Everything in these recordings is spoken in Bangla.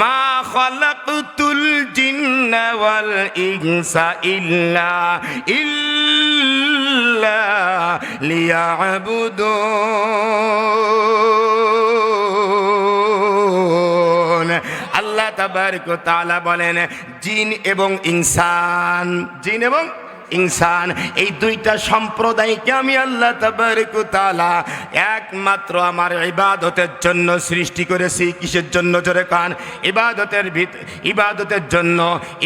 মা খালাকতুল জিন্না ওয়াল ইনসা ইল্লা ইল্লা লিয়াবুদুন। আল্লাহ তাবারক তাআলা বলেন, জিন এবং ইনসান, জিন এবং ইনসান, এই দুইটা সম্প্রদায়কে আমি আল্লাহ তাআলা একমাত্র আমার ইবাদতের জন্য সৃষ্টি করেছি। কিসের জন্য জোরে কান? ইবাদতের ইবাদতের জন্য।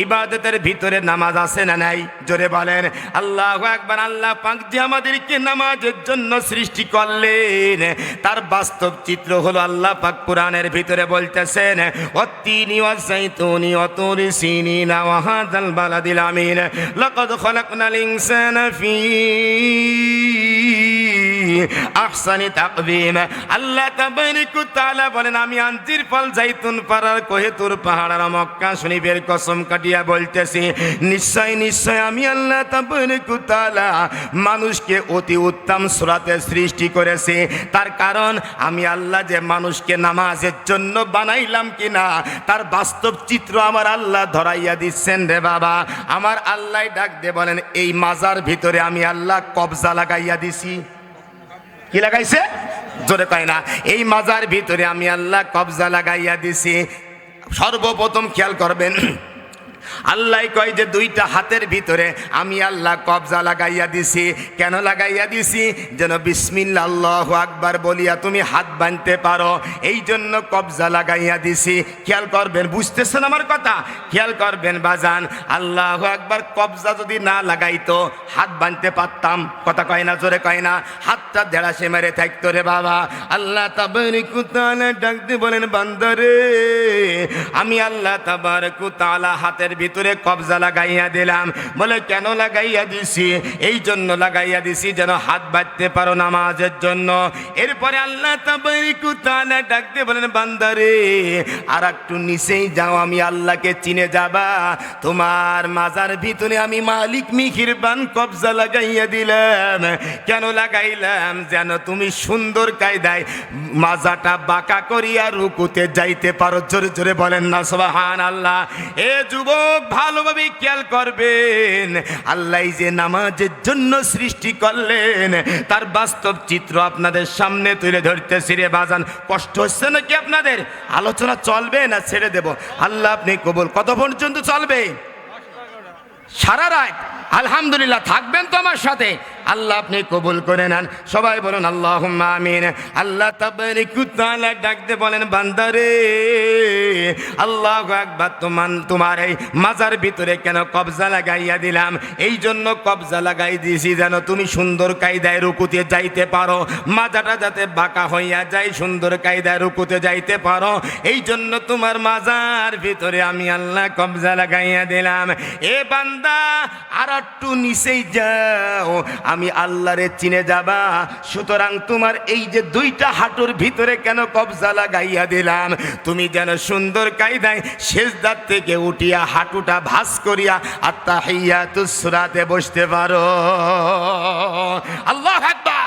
ইবাদতের ভিতরে নামাজ আছে না নাই? জোরে বলেন, আল্লাহ একবার আল্লাহ পাক যে আমাদেরকে নামাজের জন্য সৃষ্টি করলেন, তার বাস্তব চিত্র হলো আল্লাহ পাক কোরআনের ভিতরে বলতেছেন অত্তিনি ওয়াসাইতুনি অতুরি সিনিনা ওয়াহাদাল বালাদিল আমিন। লাকাদ খালাকনাল ইনসানা ফি আহসানি তাকবীম। আল্লাহ তাবারক তাআলা বলেন, আমি আনজির ফল জাইতুন পাড়ার কোহেতুর পাহাড় আর মক্কা শরীফের কসম কাটিয়া বলতেছি, নিশ্চয় নিশ্চয় আমি আল্লাহ তাবারক তাআলা মানুষকে অতি উত্তম সুরাতে সৃষ্টি করেছি। তার কারণ, আমি আল্লাহ যে মানুষকে নামাজের জন্য বানাইলাম কিনা, তার বাস্তব চিত্র আমার আল্লাহ ধরাইয়া দিচ্ছেন রে বাবা। আমার আল্লাহ ডাক দে বলেন, এই মাজার ভিতরে আমি আল্লাহ কবজা লাগাইয়া দিছি। কি লাগাইছে? জোরে কয় না। এই মাজার ভিতরে আমি আল্লাহ কবজা লাগাইয়া দিছি। সর্বপ্রথম খেয়াল করবেন আল্লাহ কয় যে দুইটা হাতের ভিতরে আমি আল্লাহ কবজা লাগাইয়া দিছি। কেন লাগাইয়া দিছি? যেন বিসমিল্লা আল্লাহ আকবার বলিয়া তুমি হাত বাঁধতে পারো। এই জন্য কবজা লাগাইয়া দিছি। খেয়াল করবেন, বুঝতেছেন আমার কথা? খেয়াল করবেন, বাজান, আল্লাহ আকবার কবজা যদি না লাগাইতো, হাত বাঁধতে পারতাম। কথা কয় না, জোরে কয় না? হাতটা দেড়াশে মেরে থাকতো রে বাবা। আল্লাহ তাবারিকুতালা ডাকতে বলেন বান্দারে আমি আল্লাহ তাবারকুতালা হাতের ভিতরে কবজা লাগাইয়া দিলাম। বলে, কেন লাগাইয়া দিছি? এই জন্য লাগাইয়া দিছি যেন হাত বাঁধতে পারো নামাজের জন্য। এরপরে আল্লাহ ডাকতে বলেন, বান্দারে আর একটু নিচেই যাও, আমি আল্লাহকে চিনে যাবা। তোমার মাজার ভিতরে আমি মালিক মিখির বান কবজা লাগাইয়া দিলাম। কেন লাগাইলাম? যেন তুমি সুন্দর কায়দায় মাজাটা বাঁকা করিয়া রুকুতে যাইতে পারো। জোরে জোরে বলেন না সোবাহান আল্লাহ এ যুবক ভালোভাবে খেয়াল করবেন। আল্লাহ যে নামাজের জন্য সৃষ্টি করলেন, তার বাস্তব চিত্র আপনাদের সামনে তুলে ধরতে সিরে বাজান। কষ্ট হচ্ছে নাকি আপনাদের? আলোচনা চলবে না? ছেড়ে দেব। আল্লাহ আপনি কবল। কত পর্যন্ত চলবে? সারা রাত। আলহামদুলিল্লাহ, থাকবেন তো আমার সাথে। আল্লাহ আপনি কবুল করে নেন। সবাই বলুন আল্লাহ আমিন। আল্লাহ ডাকতে বলেন, বান্দারে, আল্লাহ একবার তোমার তোমার এই মাজার ভিতরে কেন কবজা লাগাইয়া দিলাম? এই জন্য কবজা লাগাই দিয়েছি যেন তুমি সুন্দর কায়দায় রুকুতে যাইতে পারো। মাজাটা যাতে বাঁকা হইয়া যায়, সুন্দর কায়দায় রুকুতে যাইতে পারো। এই জন্য তোমার মাজার ভিতরে আমি আল্লাহ কবজা লাগাইয়া দিলাম। এ বান্দা, আর একটু নিচেই যাও। আমি আল্লাহরে চিনে যাবা। সুতরাং তোমার এই যে দুইটা হাঁটুর ভিতরে কেন কবজা লাগাইয়া দিলাম? তুমি যেন সুন্দর কায়দায় শেষদার থেকে উঠিয়া হাঁটুটা ভাস করিয়া আত্মা হইয়া তুসরাতে বসতে পারো। আল্লাহ একবার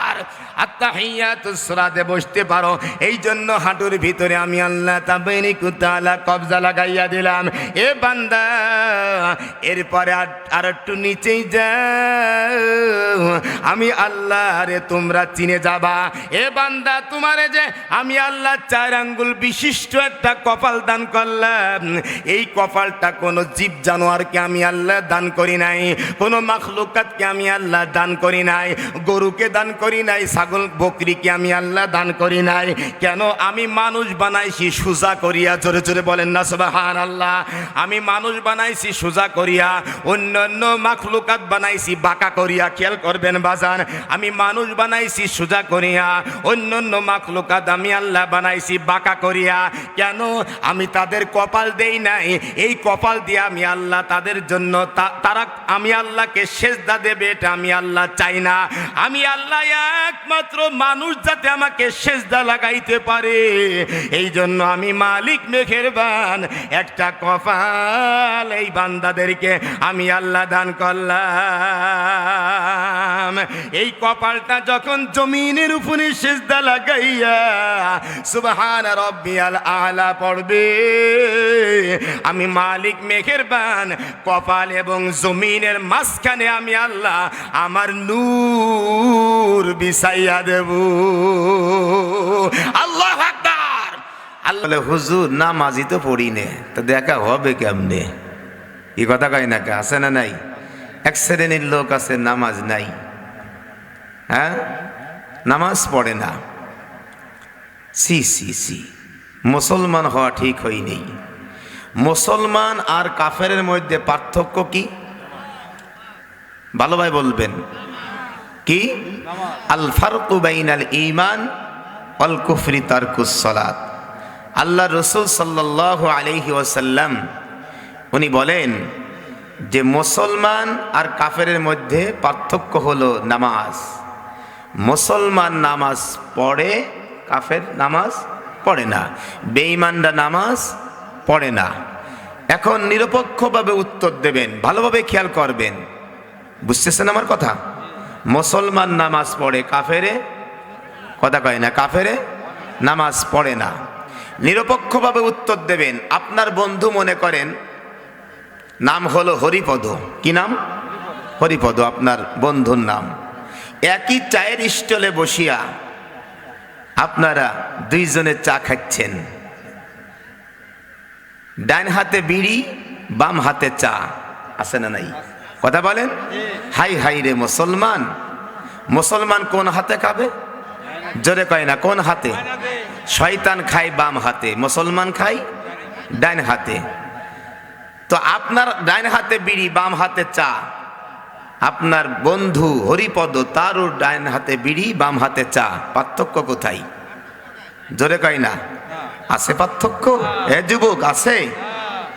আত্মা হইয়া তুসরাতে বসতে পারো। এই জন্য হাঁটুর ভিতরে আমি আল্লাহ তাবেনি কবজা লাগাইয়া দিলাম। এ বান্দা, এরপরে আর একটু নিচেই যাও। আমি আল্লাহ রে তোমরা চিনে যাবা। এ বান্দা, তোমারে যে আমি আল্লাহ চার আঙ্গুল বিশিষ্ট একটা কপাল দান করলাম, এই কপালটা কোনো জীব জানোয়ারকে আমি আল্লাহ দান করি নাই, কোনো মাখলুকাতকে আমি আল্লাহ দান করি নাই, গরুকে দান করি নাই ছাগল বকরিকে আমি আল্লাহ দান করি নাই? কেন আমি মানুষ বানাইছি সুজা করিয়া? জোরে জোরে বলেন না সুবাহান আল্লাহ আমি মানুষ বানাইছি সুজা করিয়া, অন্যান্য মাখলুকাত বানাইছি, বাঁকা করিয়া। খেয়াল করবেন বাজান, আমি মানুষ বানাইছি সুজা করিয়া, অন্যান্য মাখলুকাত আমি আল্লাহ বানাইছি, বাঁকা করিয়া। কেন আমি তাদের কপাল দেই নাই? এই কপাল দিয়ে আমি আল্লাহ তাদের জন্য তারা আমি আল্লাহকে সেজদা দেবে, এটা আমি আল্লাহ চাই না। আমি আল্লাহ একমাত্র একমাত্র মানুষ যাতে আমাকে সেজদা লাগাইতে পারে। এই জন্য আমি মালিক মেঘেরবান একটা কপাল এই বান্দাদেরকে আমি আল্লাহ দান করলাম। এই কপালটা যখন জমিনের উপরে সেজদা লাগাইয়া সুবহান রব্বিয়াল আলা পড়বে, আমি মালিক মেঘেরবান কপাল এবং জমিনের মাঝখানে আমি আল্লাহ আমার নূর বিছাইয়া দেব আল্লাহ আল্লাহ হুজুর নামাজি তো পড়ি নে। তো দেখা হবে কেমনে? এই কথা কয় না আছে না নাই? এক শ্রেণির লোক আছে, নামাজ নাই। হ্যাঁ? নামাজ পড়ে না। সি সি সি। মুসলমান হওয়া ঠিক হয়নি মুসলমান আর কাফেরের মধ্যে পার্থক্য কি? ভালো ভাই বলবেন। কি? আল ফারকু বাইনাল ঈমান অল কুফরি তারকুস সালাত। আল্লাহ রসুল সাল্লাহ আলহি ওসাল্লাম উনি বলেন যে মুসলমান আর কাফেরের মধ্যে পার্থক্য হলো নামাজ। মুসলমান নামাজ পড়ে, কাফের নামাজ পড়ে না। বেঈমানরা নামাজ পড়ে না। এখন নিরপেক্ষভাবে উত্তর দেবেন, ভালোভাবে খেয়াল করবেন। বুঝতেছেন আমার কথা? মুসলমান নামাজ পড়ে, কাফেরে? কথা কয় না, কাফেরে? নামাজ পড়ে না। নিরপেক্ষভাবে উত্তর দেবেন। আপনার বন্ধু মনে করেন, নাম হলো হরিপদ। কি নাম? হরিপদ, আপনার বন্ধুর নাম। একই চায়ের স্টলে বসিয়া আপনারা দুইজনে চা খাচ্ছেন। ডান হাতে বিড়ি, বাম হাতে চা। আছে না নাই? কথা বলেন? হাই হাই রে মুসলমান। মুসলমান কোন হাতে খাবে? জোরে কয় না, কোন হাতে? শয়তান খায় বাম হাতে, মুসলমান খায় ডাইন হাতে। তো আপনার ডাইন হাতে বিড়ি, বাম হাতে চা। আপনার বন্ধু হরিপদ, তারও ডাইন হাতে বিড়ি, বাম হাতে চা। পার্থক্য কোথায়? জোরে কয় না। আছে পার্থক্য? এ যুবক, আছে।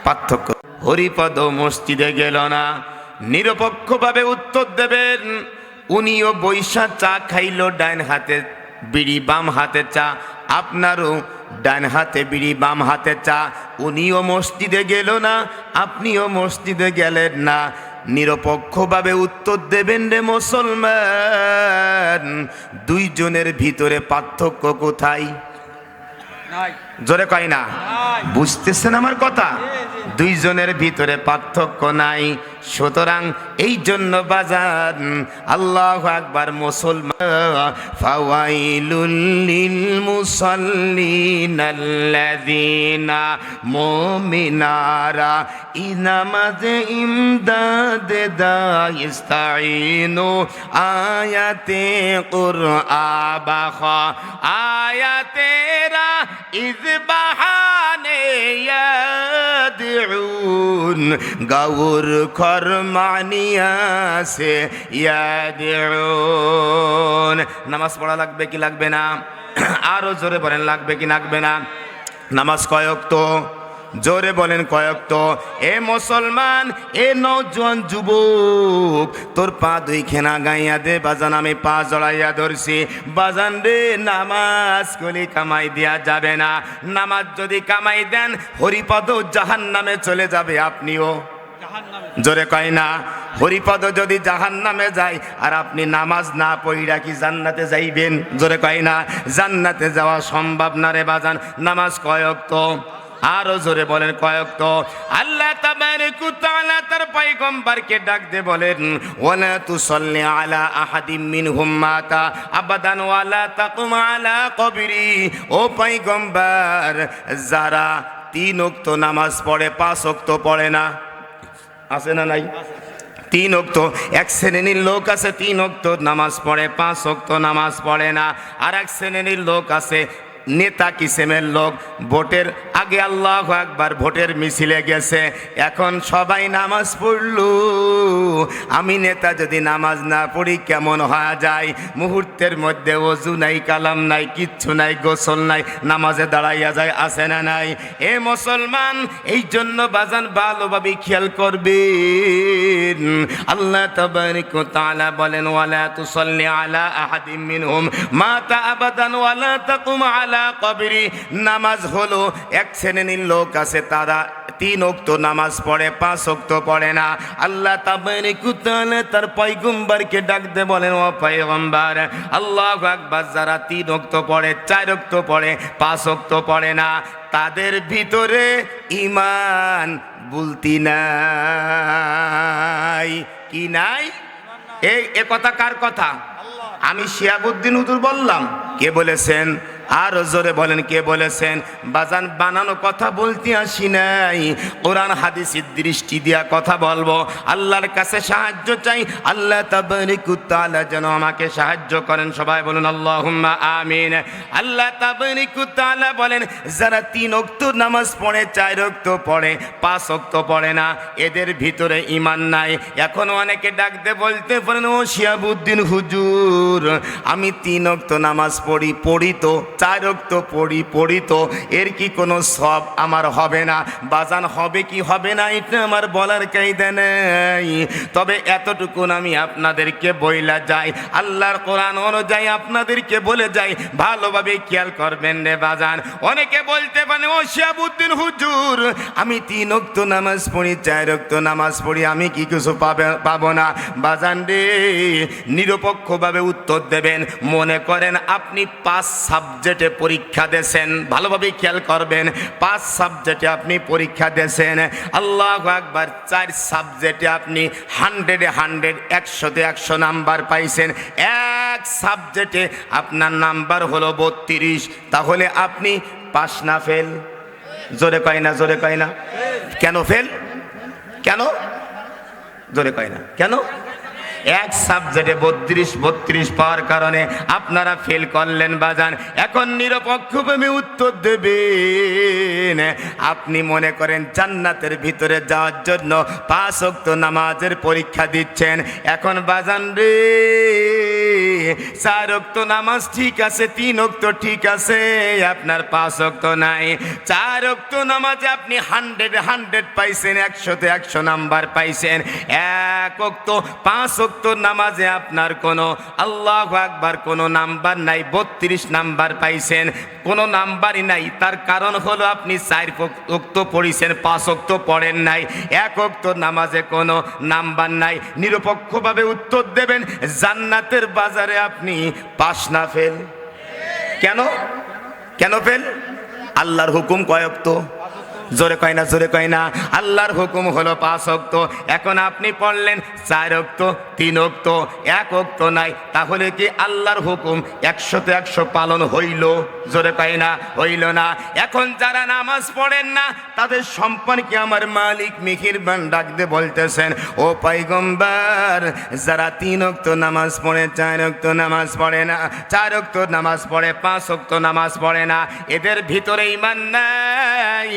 পার্থক্য। হরিপদ মসজিদে গেল না। নিরপেক্ষভাবে উত্তর দেবেন। উনিও বৈশা চা খাইল ডান হাতে, বিড়ি বাম হাতে চা। আপনারও ডান হাতে বিড়ি বাম হাতে চা। উনিও মসজিদে গেল না, আপনিও মসজিদে গেলেন না। নিরপেক্ষভাবে উত্তর দেবেন রে মুসলমান, দুইজনের ভিতরে পার্থক্য কোথায়? জোরে কয় না। বুঝতেছেন আমার কথা? দুইজনের ভিতরে পার্থক্য নাই। সুতরাং এই জন্য বাজার আল্লাহ আকবার মুসলমান মুমিনারা ইনামাজে ইমদাদ দাইস্তাইনু আয়াতে আয়াতেরা ইজবাহানে ইয়াদউন, গাউর খরমানিয়া সে ইয়াদউন। নামাজ পড়া লাগবে কি লাগবে না? আরও জোরে বলেন, লাগবে কি লাগবে না? নামাজ কয়ক তো জোরে বলেন কয়ক তো এ মুসলমান, এ নজন যুবক, তোর পা দুই খেনা গাইয়া দে, বাজান আমি পা জড়াইয়া ধরছি। বাজান রে, নামাজ কলি কামাই দেয়া যাবে না। নামাজ যদি কামাই দেন, হরিপদ জাহান নামে চলে যাবে আপনিও। জোরে কয় না, হরিপদ যদি জাহান নামে যায়, আর আপনি নামাজ না পড়িরা কি জান্নাতে যাইবেন? জোরে কয় না, জান্নাতে যাওয়া সম্ভব না রে বাজান, নামাজ কয়ক তো আরও জোরে বলেন কয়েক তো। আল্লাহ তার পয়গম্বরকে ডাক দে বলেন, ওয়ালা তুসাল্লি আলা আহাদিম মিনহুম মাতা আবাদান ওয়ালা তাকুম আলা কবরি। ও পয়গম্বর, যারা তিন ওক্ত নামাজ পড়ে, পাঁচ ওক্ত পড়ে না। আছে না নাই? তিন অক্ত এক শ্রেণির লোক আছে, তিন অক্ত নামাজ পড়ে, পাঁচ অক্ত নামাজ পড়ে না। আর এক শ্রেণির লোক আছে নেতা কিসেমের লোক, ভোটের আগে আল্লাহ একবার ভোটের মিছিলে গেছে, এখন সবাই নামাজ পড়ল। আমি নেতা যদি নামাজ না পড়ি কেমন হওয়া যায়? মুহূর্তের মধ্যে অজু নাই, কালাম নাই, কিচ্ছু নাই, গোসল নাই, নামাজে দাঁড়াইয়া যায় আসে না নাই? এ মুসলমান, এই জন্য বাজান ভালোভাবে খেয়াল করবেন। আল্লাহ তাআলা বলেন, ওয়ালা তুসাল্লি আলা আহাদিম মিনহুম মাতা আবাদান, ওয়ালা তাকুম আলা কবরি, নামাজ হলো, এক শ্রেণির লোক আছে, তারা তিন অক্ত নামাজ পড়ে, পাঁচ অক্ত পড়ে না। আল্লাহ তাবারিক ওয়া তাআলা তার পয়গম্বরকে ডাকতে বলেন, ও পয়গম্বর, আল্লাহু আকবার, যারা তিন অক্ত পড়ে, চার অক্ত পড়ে, পাঁচ অক্ত পড়ে না, তাদের ভিতরে ইমান বলতি নাই। কি নাই? এ কথা কার কথা? আমি শিয়াবুদ্দিন হুজুর বললাম, কে বলেছেন? আর জোরে বলেন, কে বলেছেন? বাজান, বানানো কথা বলতে আসি নাই। কোরআন, হাদিসের দৃষ্টি দিয়া কথা বলব। আল্লাহর কাছে সাহায্য চাই। আল্লাহ তাবারিকুত্তালা যেন আমাকে সাহায্য করেন। সবাই বলুন, আল্লাহুম্মা আমিন। আল্লাহ তাবারিকুত্তালা বলেন, যারা তিন অক্ত নামাজ পড়ে, চার অক্ত পড়ে, পাঁচ অক্ত পড়ে না, এদের ভিতরে ইমান নাই। এখন অনেকে ডাকতে বলতে পারেন, ও শিয়াবুদ্দিন হুজুর, আমি তিন অক্ত নামাজ পড়ি পড়ি তো, চার অক্ত পড়ি পড়ি তো, এর কি কোনো সব আমার হবে না? বাজান হবে কি হবে না? এটা আমার বলার কায়দা নেই। তবে এতটুকুন আমি আপনাদেরকে বইলা যাই, আল্লাহর কোরআন অনুযায়ী আপনাদেরকে বলে যাই, ভালোভাবে খেয়াল করবেন রে বাজান। অনেকে বলতে পারে, ও শিয়াবুদ্দিন হুজুর, আমি তিন অক্ত নামাজ পড়ি, চার অক্ত নামাজ পড়ি, আমি কি কিছু পাবে, পাবো না? বাজান রে, নিরপেক্ষভাবে উত্তর দেবেন। মনে করেন আপনি পাঁচ সাবজেক্টে পরীক্ষা দেন ভালোভাবে খেয়াল করবেন। পাঁচ সাবজেক্টে আপনি পরীক্ষা দেন আল্লাহ একবার চার সাবজেক্টে আপনি হান্ড্রেডে হান্ড্রেড একশোতে একশো নাম্বার পাইছেন। এক সাবজেক্টে আপনার নাম্বার হলো বত্রিশ। তাহলে আপনি পাস না ফেল? জোরে কয় না, জোরে কয় না। কেন ফেল? কেন? জোরে কয় না। কেন? এক সাবজেক্টে বত্রিশ বত্রিশ পাওয়ার কারণে আপনারা ফেল করলেন বাজান। এখন নিরপেক্ষভাবে উত্তর দেবেন। আপনি মনে করেন জান্নাতের ভিতরে যাওয়ার জন্য পাঁচ অক্ত নামাজের পরীক্ষা দিচ্ছেন। এখন বাজান রে, চার অক্ত নামাজ ঠিক আছে, তিন অক্ত ঠিক আছে, আপনার পাঁচ অক্ত নাই। চার অক্ত নামাজে আপনি হান্ড্রেড হান্ড্রেড পাইছেন, একশোতে একশো নাম্বার পাইছেন। এক অক্ত পাঁচ অক্ত নামাজে আপনার কোনো আল্লাহ আকবার কোনো নাম্বার নাই, বত্রিশ নাম্বার পাইছেন, কোনো নাম্বারই নাই। তার কারণ হলো আপনি চার অক্ত পড়িছেন, পাঁচ অক্ত পড়েন নাই। এক অক্ত নামাজে কোনো নাম্বার নাই। নিরপেক্ষভাবে উত্তর দেবেন, জান্নাতের বাজারে আপনি পাস না ফেল। কেন? কেন ফেল? আল্লাহর হুকুম কয়ক্ত জোরে কয় না, জোরে কয় না। আল্লাহর হুকুম হলো পাঁচ অক্ত এখন আপনি পড়লেন চার অক্ত তিন অক্ত এক অক্ত নাই, তাহলে কি আল্লাহর হুকুম একশোতে একশো পালন হইল? জোরে কয় না, হইল না। এখন যারা নামাজ পড়েন না, তাদের সম্পর্কে আমার মালিক মিহির বান ডাকতে বলতেছেন, ও পাইগম্বার যারা তিন অক্ত নামাজ পড়ে, চার অক্ত নামাজ পড়ে না, চার অক্ত নামাজ পড়ে, পাঁচ অক্ত নামাজ পড়ে না, এদের ভিতরে ইমান নাই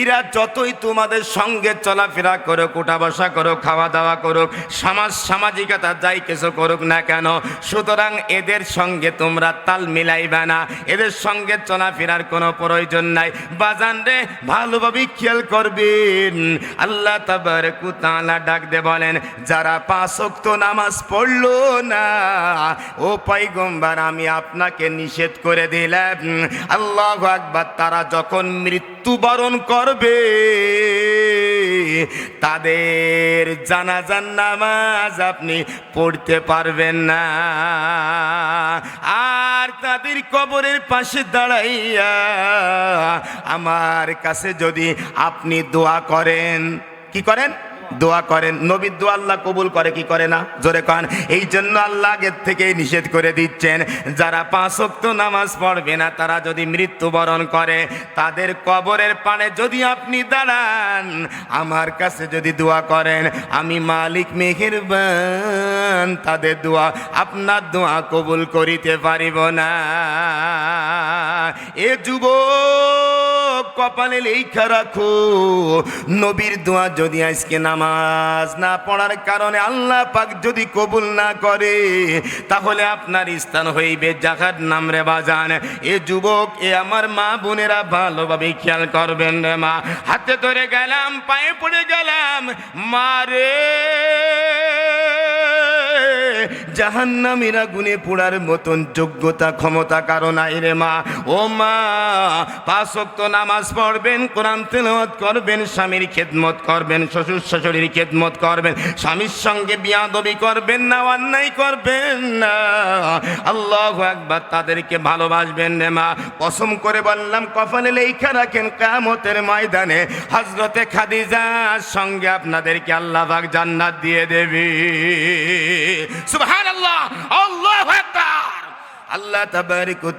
এরা যতই তোমাদের সঙ্গে চলাফেরা করুক উঠা বসা করুক খাওয়া দাওয়া করুক, সমাজ সামাজিকতা যাই কিছু করুক না কেন, সুতরাং এদের সঙ্গে তোমরা তাল মিলাইবে না। এদের সঙ্গে চলাফেরার কোনো প্রয়োজন নাই। বাজান রে, ভালোভাবে খেয়াল করবেন আল্লাহ তাবার কুতালা ডাক দে বলেন, যারা পাঁচ অক্ত নামাজ পড়ল না, ও পৈগম্বার আমি আপনাকে নিষেধ করে দিলাম। আল্লাহ আকবার, তারা যখন মৃত্যুবরণ করবে। তাদের জানাজান নামাজ আপনি পড়তে পারবেন না। আর তাদের কবরের পাশে দাঁড়াইয়া আমার কাছে যদি আপনি দোয়া করেন, কি করেন? দোয়া করেন। নবীর দোয়া আল্লাহ কবুল করে, কি করে না? জোরে কন। এই জন্য আল্লাহ আগের থেকেই নিষেধ করে দিচ্ছেন, যারা পাঁচ ওয়াক্ত নামাজ পড়বে না, তারা যদি মৃত্যুবরণ করে, তাদের কবরের পানে যদি আপনি দাঁড়ান, আমার কাছে যদি দোয়া করেন, আমি মালিক মেহেরবান, তাদের দোয়া, আপনার দোয়া কবুল করিতে পারিব না। এ যুব কপালে লেখা রাখো। নবীর দোয়া যদি আজকে নামাজ না পড়ার কারণে আল্লাহ পাক যদি কবুল না করে, তাহলে আপনার স্থান হইবে জাহার নাম রে বাজান। এ যুবক, এ আমার মা বোনেরা ভালোভাবে খেয়াল করবেন রে মা। হাতে ধরে গেলাম, পায়ে পড়ে গেলাম মারে জাহান্নামীরা গুনে পোড়ার মতন যোগ্যতা, ক্ষমতা কারণ আইরে মা। ও মা, পাঁচ ওয়াক্ত নামাজ পড়বেন, কোরআন তেলাওয়াত করবেন, স্বামীর খেদমত করবেন, শ্বশুর শাশুড়ির খেদমত করবেন, স্বামীর সঙ্গে বিয়াদবি করবেন না, অন্যায় করবেন না। আল্লাহ একবার তাদেরকে ভালোবাসবেন রে মা। কসম করে বললাম কপালে লেখা রাখেন কামতের ময়দানে। হজরতে খাদিজার সঙ্গে আপনাদেরকে আল্লাহ পাক জান্নাত দিয়ে দেবে। সুবহানাল্লাহ, আল্লাহু আকবার। আল্লাহ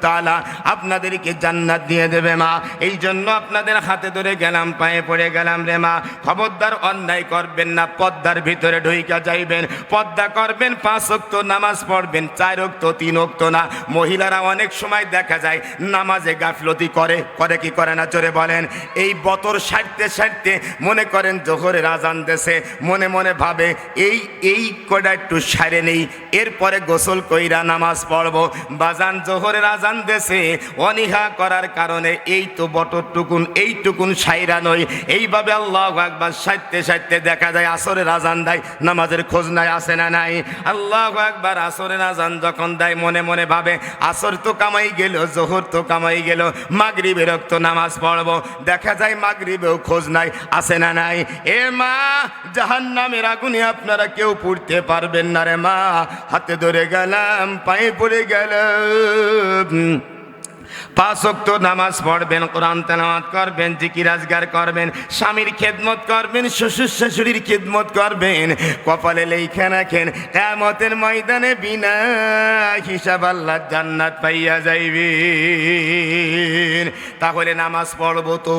তাআলা আপনাদেরকে জান্নাত দিয়ে দেবে মা। এই জন্য আপনাদের হাতে ধরে গেলাম, পায়ে পড়ে গেলাম রে মা। খবরদার অন্যায় করবেন না, পদ্মার ভিতরে ঢুইকা যাইবেন। পদ্মা করবেন, পাঁচ অক্ত নামাজ পড়বেন, চার অক্ত তিন অক্ত না। মহিলারা অনেক সময় দেখা যায় নামাজে গাফলতি করে করে কি করে না? চলে বলেন। এই বতর সারতে সারতে মনে করেন জোহরের আজান দেশে মনে মনে ভাবে, এই এই কটা একটু সারে নেই। এরপরে গোসল কইরা নামাজ পড়ব। বাজান জোহরের আজান দেশে অনিহা করার কারণে এই তো বটরটুকুন, এইটুকুন সাইরা নয়। এইভাবে আল্লাহ একবার সাইতে সাইতে দেখা যায় আসরের আজান দেয়, নামাজের খোঁজ নাই, আসে না নাই। আল্লাহ একবার আসরের আজান যখন দেয়, মনে মনে ভাবে, আসর তো কামাই গেল, জোহর তো কামাই গেল, মাগরিবের তো নামাজ পড়ব। দেখা যায় মাগরিবেও খোঁজ নাই, আসে না নাই। এ মা, জাহান্নামের আগুনে আপনারা কেউ পড়তে পারবেন না রে মা। হাতে ধরে গেলাম, পায়ে পড়ে গেলাম পাঁচ ওয়াক্ত নামাজ পড়বেন, কোরআন তেলাওয়াত করবেন, জিকির আজগার করবেন, স্বামীর খেদমত করবেন, শ্বশুর শাশুড়ির খেদমত করবেন, কপালে লেখা রাখেন কেমতের ময়দানে বিনা হিসাব আল্লাহ জান্নাত পাইয়া যাইবেন। তাহলে নামাজ পড়ব তো।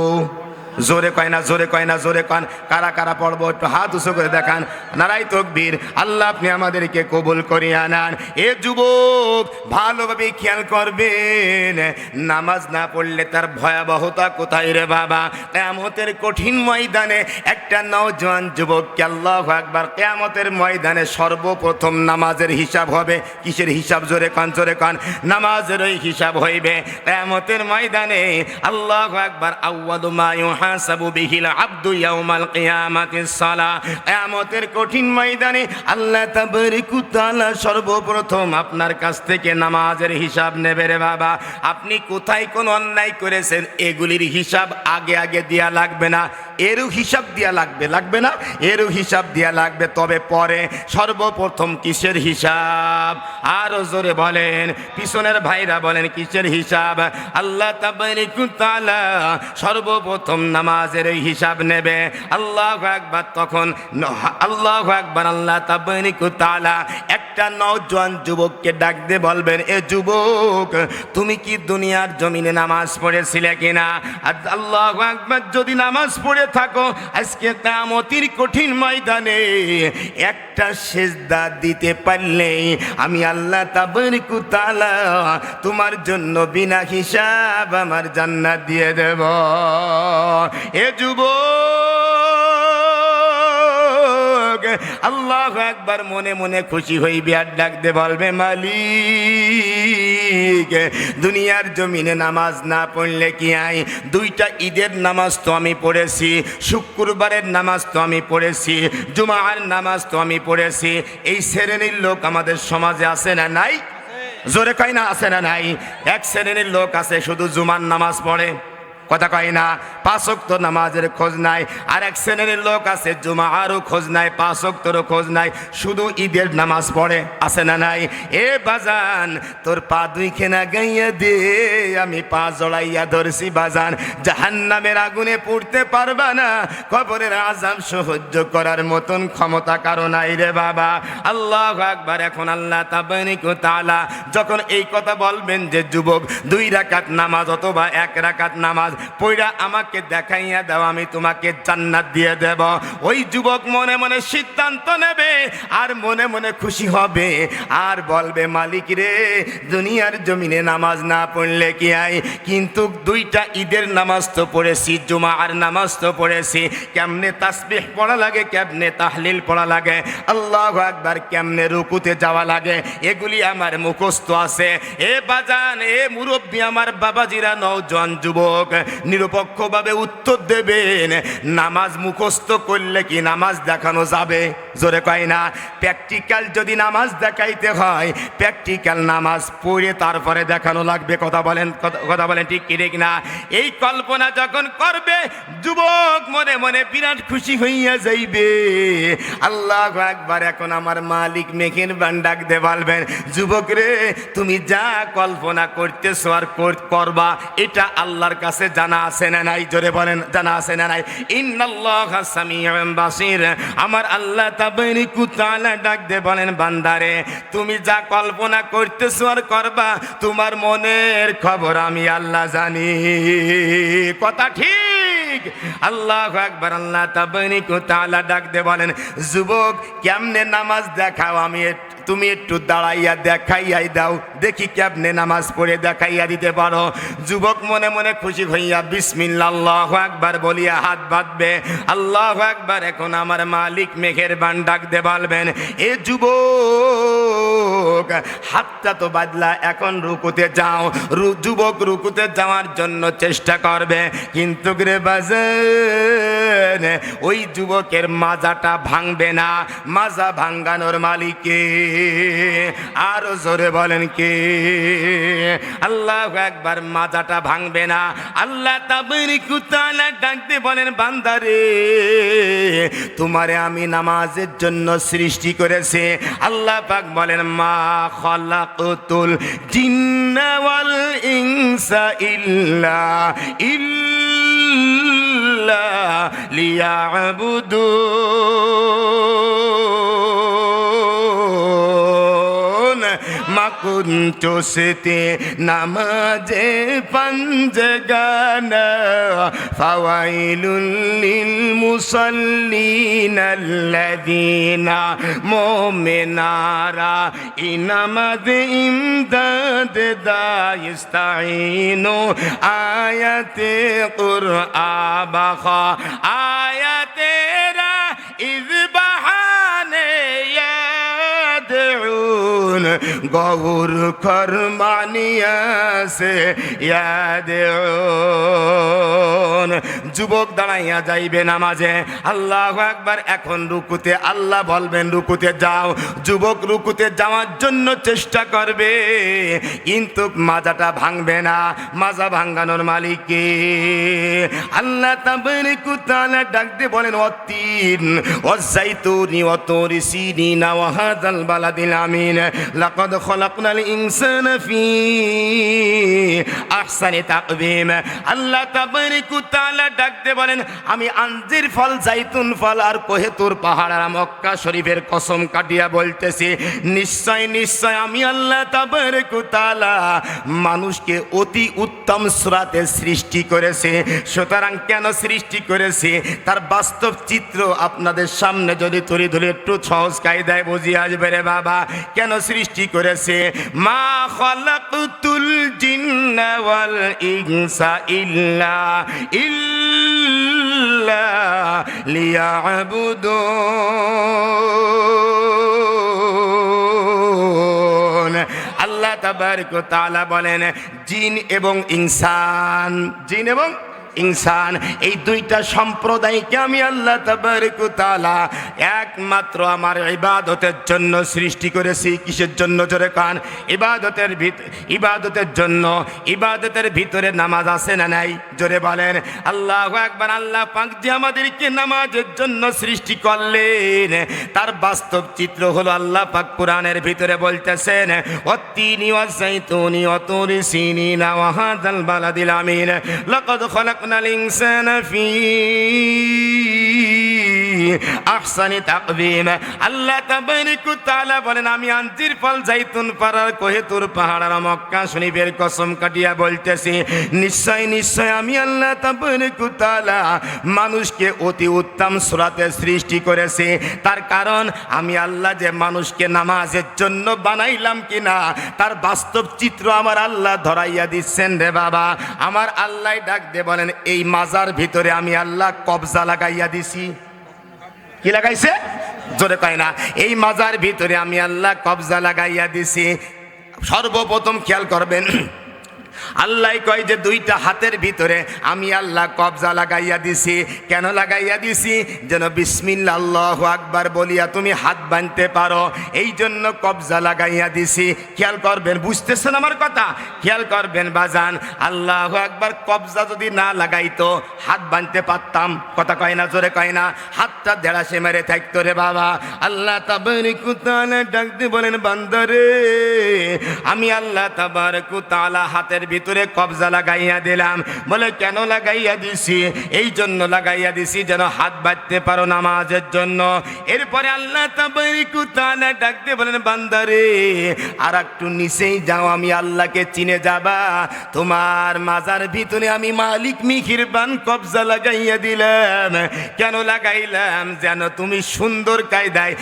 জোরে কয় না, জোরে কয় না, জোরে কন। কারা কারা পড়ব একটু হাত উঁচু করে দেখান। নারাই তকবীর, আল্লাহ আপনি আমাদেরকে কবুল করিয়ে আনান। এ যুবক, ভালোভাবে খেয়াল করবেন। নামাজ না পড়লে তার ভয়াবহতা কোথায় রে বাবা? কেয়ামতের কঠিন ময়দানে একটা নওজোয়ান যুবককে আল্লাহ একবার কেয়ামতের ময়দানে সর্বপ্রথম নামাজের হিসাব হবে। কিসের হিসাব? জোরে কন জোরে কন। নামাজের ওই হিসাব হইবে। কেয়ামতের ময়দানে আল্লাহ একবার আউয়াদু মা ইউহাসাবু বিহিল আব্দু ইয়াউমাল কিয়ামাতিস সালাহ। কিয়ামতের কঠিন ময়দানে আল্লাহ তাবারিকু তাআলা সর্বপ্রথম আপনার কাছ থেকে নামাজের হিসাব নেবে রে বাবা। আপনি কোথায় কোন অন্যায় করেছেন, এগুলির হিসাব আগে আগে দেয়া লাগবে না। এরও হিসাব দেয়া লাগবে লাগবে না? এরও হিসাব দেয়া লাগবে, তবে পরে সর্বপ্রথম কিসের হিসাব? আরও জোরে বলেন, পিছনের ভাইরা বলেন, কিসের হিসাব? আল্লাহ তাবারিকু তাআলা সর্বপ্রথম নামাজের এই হিসাব নেবে। আল্লাহ একবার তখন আল্লাহ একবার আল্লাহ তাবারিকু তাআলা একটা নওজোয়ান যুবককে ডাক দিয়ে বলবেন, এ যুবক, তুমি কি দুনিয়ার জমিনে নামাজ পড়েছিলে কিনা? আর আল্লাহ একবার যদি নামাজ পড়ে থাকো, আজকে কামতির কঠিন ময়দানে একটা সেজদা দিতে পারলে আমি আল্লাহ তাবারিকু তাআলা তোমার জন্য বিনা হিসাব আমার জান্নাত দিয়ে দেব। এ যুবক, আল্লাহ একবার মনে মনে খুশি হইবে আর ডাক দে বলবে, মালিক, দুনিয়ার জমিনে নামাজ না পড়লে কি আই? দুইটা ঈদের নামাজ তো আমি পড়েছি, শুক্রবারের নামাজ তো আমি পড়েছি, জুমার নামাজ তো আমি পড়েছি। এই শ্রেণির লোক আমাদের সমাজে আছে না নাই? জোরে কয় না, আছে না নাই? এক শ্রেণির লোক আছে, শুধু জুমার নামাজ পড়ে। কথা কয় না পাঁচক্ত নামাজের খোঁজ নাই আর এক শ্রেণির লোক আছে জুমা আরও খোঁজ নাই পাঁচক্তরও খোঁজ নাই, শুধু ঈদের নামাজ পড়ে, আছে না নাই? এ বাজান, তোর পা দুই খেনা গাইয়া দে, আমি পা জড়াইয়া ধরছি বাজান, জাহান্নামের আগুনে পড়তে পারবা না, কবরের আজাম সহ্য করার মতন ক্ষমতা কারও নাই রে বাবা। আল্লাহ আকবার, এখন আল্লাহ তাবানিক তাআলা যখন এই কথা বলবেন যে যুবক, দুই রাকাত নামাজ অথবা এক রাকাত নামাজ পইরা আমাকে দেখাইয়া দাও, আমি তোমাকে জান্নাত দিয়ে দেব। ওই যুবক মনে মনে সিদ্ধান্ত নেবে আর মনে মনে খুশি হবে। আর বলবে, মালিক রে, দুনিয়ার জমিনে নামাজ না পড়লে কি আই কিন্তু দুইটা ঈদের নামাজ তো পড়েছি জুমা আর নামাজ তো পড়েছি। কেমনে তাসবিহ পড়া লাগে, কেমনে তাহলিল পড়া লাগে? আল্লাহ একবার কেমনে রুকুতে যাওয়া লাগে? এগুলি আমার মুখস্থ আছে। এ বাজান, এ মুরব্বী, আমার বাবাজিরা নওজোয়ান যুবক। নিরপেক্ষভাবে উত্তর দেবেন। নামাজ মুখস্থ করলে কি নামাজ দেখানো যাবে? জোরে কয় না। প্র্যাকটিক্যাল যদি নামাজ দেখাইতে হয়, প্র্যাকটিক্যাল নামাজ পড়ে তারপরে দেখানো লাগবে। কথা বলেন, কথা- বলেন ঠিক কি ঠিক না? এই কল্পনা যখন করবে, যুবক মনে মনে বিরাট খুশি হইয়া যাইবে। আল্লাহ একবার এখন আমার মালিক মেঘের বান ডাক দে বলবেন, যুবক রে, তুমি যা কল্পনা করতেছো আর কর- করবা, এটা আল্লাহর কাছে জানা আছে না নাই? জোরে বলেন জানা আছে না নাই? ইন্নাল্লাহ সামিউন বাসির। আমার আল্লাহ তাবারিকু তাআলা ডাক দে বলেন, বান্দারে, তুমি যা কল্পনা করতেছো আর করবা, তোমার মনের খবর আমি আল্লাহ জানি। কথা ঠিক। আল্লাহ একবার আল্লাহ তাবারিকু তাআলা ডাক দে বলেন, যুবক, কেমনে নামাজ দেখাও? আমি একটু- তুমি একটু দাঁড়াইয়া দেখাইয়াই দাও। দেখি কেমনে নামাজ পড়ে দেখাইয়া দিতে পারো। যুবক মনে মনে খুশি হইয়া বিসমিল্লা আল্লাহ একবার বলিয়া হাত বাঁধবে। আল্লাহ একবার এখন আমার মালিক মেঘের বান ডাক দে বলবেন এ যুবক, হাতটা তো বাদলা, এখন রুকুতে যাও। যুবক রুকুতে যাওয়ার জন্য চেষ্টা করবে। কিন্তু রে বাজেন, ওই যুবকের মাজাটা ভাঙবে না। মাজা ভাঙ্গানোর মালিকে আরও জোরে বলেন কে? আল্লাহ একবার মাজাটা ভাঙবে না। আল্লাহ তাবারিকু তাআলা ডাকতে বলেন, বান্দারে, তোমারে আমি নামাজের জন্য সৃষ্টি করেছে। আল্লাহ পাক বলেন, মা খালাকতুল জিন্না ওয়াল ইনসা ইল্লা ইল্লা লিয়াবুদুন মাকুন্তু সেতে নামাজে পঞ্জগানা ফাওয়াইলুল লিল মুসাল্লিন আল্লাযীনা মুমিনারা ইনামাদ ইমদাদ দাইস্তাইনু আয়াতে কুরআবাখা আয়াতেরা ইযবাহানে ইয়াদউন গৌর খরমানিয়াসে ইয়াদউন যুবক দাঁড়াইয়া যাইবে নামাজে। আল্লাহ একবার এখন রুকুতে আল্লাহ বলবেন, রুকুতে যাও। যুবক রুকুতে যাওয়ার জন্য চেষ্টা করবে, কিন্তু মাজাটা ভাঙবে না। মাজা ভাঙ্গানোর মালিককে আল্লাহ তাবারিকু তাআলা ডাক দিয়ে বলেন, অতীন ওয়াজাইতুনি ওয়াতুরি সিনিনা ওয়া হাযাল বালাদিল আমিন। লাকাদ খলাকনাল ইনসানা ফি আহসানি তাকবীম। আল্লাহ তাবারিকু তাআলা ডাক দিয়ে বলেন, আমি আঞ্জির ফল, জাইতুন ফল আর কোহেতুর পাহাড় আর মক্কা শরীফের কসম কাটিয়া বলতেছি, নিশ্চয় নিশ্চয় আমি আল্লাহ তাবারিকু তাআলা মানুষকে অতি উত্তম সুরাতে সৃষ্টি করেছে। সুতরাং কেন সৃষ্টি করেছে? তার বাস্তব চিত্র আপনাদের সামনে যদি তুলি ধরে একটু সহজ কায়দায় বুঝিয়ে আসবে রে বাবা, কেন সৃষ্টি করেছে? মা খালাকতুল জিন্না ওয়াল ইনসা ইল্লা ইল্লা লিয়াবুদুন। আল্লাহ তাবারক তালা বলেন জিন এবং ইনসান। জিন এবং ইনসান, এই দুইটা সম্প্রদায়কে আমি আল্লাহ তাআলা একমাত্র আমার ইবাদতের জন্য সৃষ্টি করেছি। কিসের জন্য? জোরে কান, ইবাদতের ইবাদতের জন্য। ইবাদতের ভিতরে নামাজ আছে না নাই? জোরে বলেন, আল্লাহ একবার আল্লাহ পাক যে আমাদেরকে নামাজের জন্য সৃষ্টি করলেন, তার বাস্তব চিত্র হলো আল্লাহ পাক কোরআনের ভিতরে বলতেছেন অত্তিনি ওয়াজাইতুনি ওয়াতুরি সিনিনা ওয়া হাযাল বালাদিল আমিন। লাকাদ খলাকনাল ইনসানা ফি আহসানি তাকবীম আল্লাহ তাবারিকু তাআলা বলেন, আমি আঞ্জির ফল জাইতুন পাড়ার কোহেতুর পাহাড় মক্কা শরীফের কসম কাটিয়া বলতেছি, নিশ্চয় নিশ্চয় আমি আল্লাহ তাবারিকু তাআলা মানুষকে অতি উত্তম সুরাতে সৃষ্টি করেছি। তার কারণ, আমি আল্লাহ যে মানুষকে নামাজের জন্য বানাইলাম কিনা, তার বাস্তব চিত্র আমার আল্লাহ ধরাইয়া দিচ্ছেন রে বাবা। আমার আল্লাহ ডাক দে বলেন, এই মাজার ভিতরে আমি আল্লাহ কবজা লাগাইয়া দিছি। কি লাগাইছে? জোরে কয় না। এই মাজার ভিতরে আমি আল্লাহ কবজা লাগাইয়া দিছি। সর্বপ্রথম খেয়াল করবেন আল্লাহ কয় যে দুইটা হাতের ভিতরে আমি আল্লাহ কবজা লাগাইয়া দিছি। কেন লাগাইয়া দিছি? যেন বিসমিল্লা আল্লাহ আকবার বলিয়া তুমি হাত বাঁধতে পারো। এই জন্য কবজা লাগাইয়া দিছি। খেয়াল করবেন, বুঝতেছেন আমার কথা? খেয়াল করবেন, বাজান, আল্লাহ একবার কবজা যদি না লাগাইতো, হাত বাঁধতে পারতাম। কথা কয় না, জোরে কয় না? হাতটা দেড়াশে মেরে থাকতো রে বাবা। আল্লাহ তাবারিকুতালা ডাকতে বলেন বান্দারে আমি আল্লাহ তাবার কুতালা হাতের ভিতরে কবজা লাগাইয়া দিলাম। বলে, কেন লাগাইয়া দিছি? এই জন্য লাগাইয়া দিছি যেন হাত বাঁধতে পারো নামাজের জন্য। এরপরে আল্লাহ ডাকতে বলেন, বান্দারে আর একটু নিচেই যাও, আমি আল্লাহকে চিনে যাবা। তোমার মাজার ভিতরে আমি মালিক মিখির বান কবজা লাগাইয়া দিলাম। কেন লাগাইলাম? যেন তুমি সুন্দর কায়দায়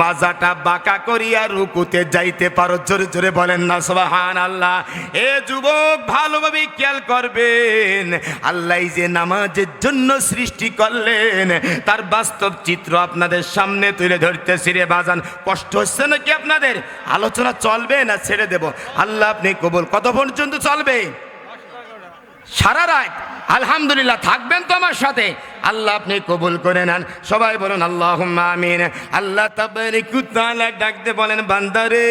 মাজাটা বাঁকা করিয়া রুকুতে যাইতে পারো। জোরে জোরে বলেন না সবাহান আল্লাহ এ যুবক ভালোভাবে খেয়াল করবেন। আল্লাহ যে নামাজের জন্য সৃষ্টি করলেন, তার বাস্তব চিত্র আপনাদের সামনে তুলে ধরতে সিরে বাজান। কষ্ট হচ্ছে নাকি আপনাদের? আলোচনা চলবে না ছেড়ে দেব। আল্লাহ আপনি কবল। কত পর্যন্ত চলবে? সারা রাত? আলহামদুলিল্লাহ, থাকবেন তো আমার সাথে। আল্লাহ আপনি কবুল করে নেন। সবাই বলেন আল্লাহ আমিন। আল্লাহ ডাকতে বলেন, বান্দারে,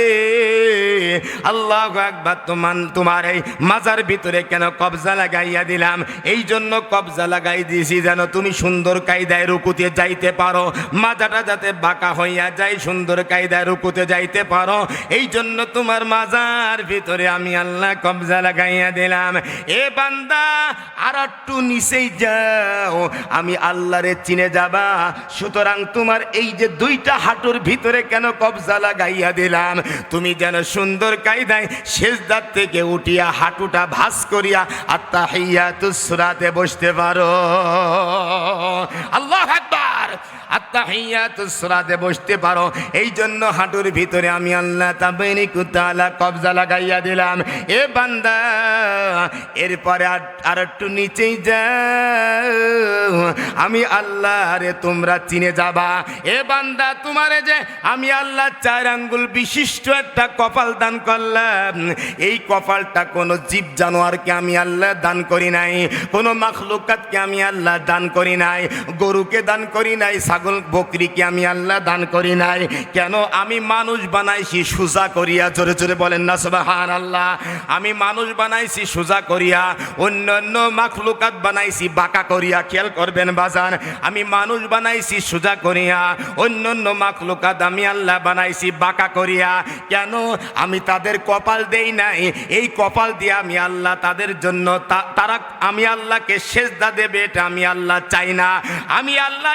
আল্লাহ একবার তোমার তোমার এই মাজার ভিতরে কেন কবজা লাগাইয়া দিলাম? এই জন্য কবজা লাগাই দিয়েছি যেন তুমি সুন্দর কায়দায় রুকুতে যাইতে পারো। মাজাটা যাতে বাঁকা হইয়া যায়, সুন্দর কায়দায় রুকুতে যাইতে পারো। এই জন্য তোমার মাজার ভিতরে আমি আল্লাহ কবজা লাগাইয়া দিলাম। এ বান্দা, আর একটু নিচেই যাও, আমি আল্লাহরে চিনে যাবা। সুতরাং তোমার এই যে দুইটা হাঁটুর ভিতরে কেন কবজা লাগাইয়া দিলাম? তুমি যেন সুন্দর কায়দায় শেষদার থেকে উঠিয়া হাঁটুটা ভাস করিয়া আত্মা হইয়া তুসরাতে বসতে পারো। আল্লাহ একবার বসতে পারো। এই জন্য হাঁটুর ভিতরে আমি আল্লাহ তাবেনি কুতালা কবজা লাগাইয়া দিলাম। এ বান্দা, এরপরে আর একটু নিচেই যাও। আমি আল্লাহ রে তোমরা চিনে যাবা। এ বান্দা, তোমারে যে আমি আল্লাহ চার আঙ্গুল বিশিষ্ট একটা কপাল দান করলাম। এই কপালটা কোনো জীব জানোয়ারকে আমি আল্লাহ দান করি নাই। কোনো মাখলুকাতকে আমি আল্লাহ দান করি নাই। গরুকে দান করি নাই ছাগল বকরিকে আমি আল্লাহ দান করি নাই। কেন আমি মানুষ বানাইছি সুজা করিয়া, জোরে জোরে বলেন না সুবাহান আল্লাহ আমি মানুষ বানাইছি সুজা করিয়া, অন্যান্য মাখলুকাত বানাইছি, বাঁকা করিয়া, খেয়াল করবেন বাজান। আমি মানুষ বানাইছি সোজা করিয়া, অন্যান্য মাখলুকাত আমি আল্লাহ বানাইছি, বাঁকা করিয়া। কেন আমি তাদের কপাল দেই নাই? এই কপাল দিয়ে আমি আল্লাহ তাদের জন্য তারা আমি আল্লাহকে সেজদা দেবে, এটা আমি আল্লাহ চাই না। আমি আল্লাহ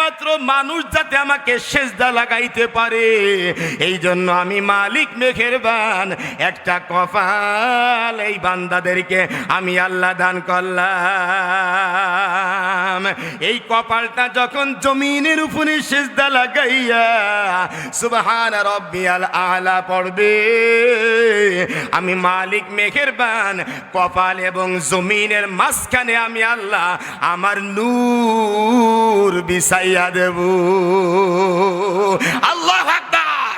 একমাত্র মানুষ যাতে আমাকে সেজদা লাগাইতে পারে। এই জন্য আমি মালিক মেঘের বান একটা কপাল এই বান্দাদেরকে আমি আল্লাহ দান করলাম। এই কপালটা যখন জমিনের উপরে সেজদা লাগাইয়া সুবহান রব্বিয়াল আলা পড়বে, আমি মালিক মেঘের বান কপাল এবং জমিনের মাঝখানে আমি আল্লাহ আমার নূর বানাইয়া দেব আল্লাহ আকবার।